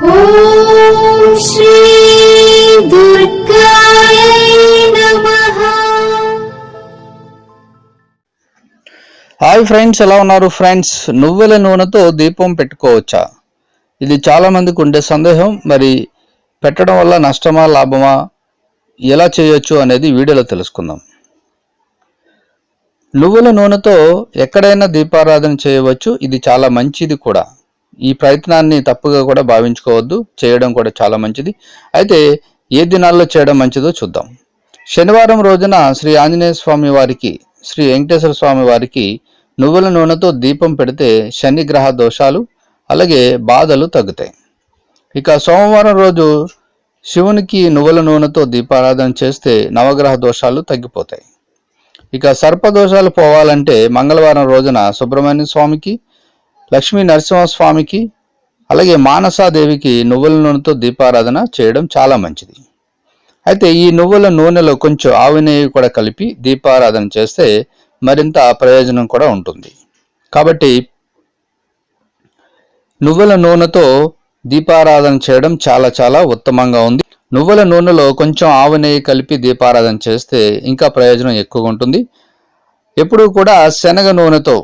Hi friends ఎలా ఉన్నారు friends? నువ్వుల నూనెతో దీపం పెట్టుకోవచ్చా? ఇది చాలా మందికి ఉండే సందేహం. మరి పెట్టడం వల్ల నష్టమా లాభమా ఎలా చేయొచ్చు అనేది వీడియోలో తెలుసుకుందాం. నువ్వుల నూనెతో ఎక్కడైనా దీపారాధన చేయవచ్చు. ఇది చాలా మంచిది కూడా. ఈ ప్రయత్నాన్ని తప్పుగా కూడా భావించుకోవద్దు చేయడం కూడా చాలా మంచిది. అయితే ఏ దినాల్లో చేయడం మంచిదో చూద్దాం. శనివారం రోజున శ్రీ ఆంజనేయ స్వామి వారికి శ్రీ వెంకటేశ్వర స్వామి వారికి నువ్వుల నూనెతో దీపం పెడితే శని గ్రహ దోషాలు అలాగే బాధలు తగ్గుతాయి. ఇక సోమవారం రోజు శివునికి నువ్వుల నూనెతో దీపారాధన చేస్తే నవగ్రహ దోషాలు తగ్గిపోతాయి. ఇక సర్పదోషాలు పోవాలంటే మంగళవారం రోజున సుబ్రహ్మణ్య స్వామికి లక్ష్మీ నరసింహస్వామికి అలాగే మానసాదేవికి నువ్వుల నూనెతో దీపారాధన చేయడం చాలా మంచిది. అయితే ఈ నువ్వుల నూనెలో కొంచెం ఆవు నెయ్యి కూడా కలిపి దీపారాధన చేస్తే మరింత ప్రయోజనం కూడా ఉంటుంది. కాబట్టి నువ్వుల నూనెతో దీపారాధన చేయడం చాలా చాలా ఉత్తమంగా ఉంది. నువ్వుల నూనెలో కొంచెం ఆవు నెయ్యి కలిపి దీపారాధన చేస్తే ఇంకా ప్రయోజనం ఎక్కువగా ఉంటుంది. ఎప్పుడూ కూడా శనగ నూనెతో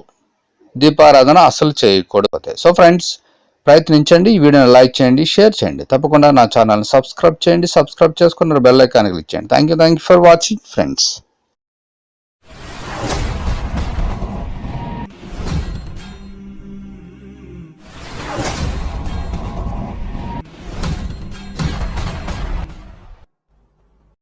దీపారాధన అస్సలు చేయకూడదు. సో ఫ్రెండ్స్ ప్రయత్నించండి ఈ వీడియోని లైక్ చేయండి షేర్ చేయండి. తప్పకుండా నా ఛానల్ని సబ్స్క్రైబ్ చేయండి సబ్స్క్రైబ్ చేసుకున్న బెల్ ఐకాన్ క్లిక్ చేయండి. Thank you thank you for watching friends.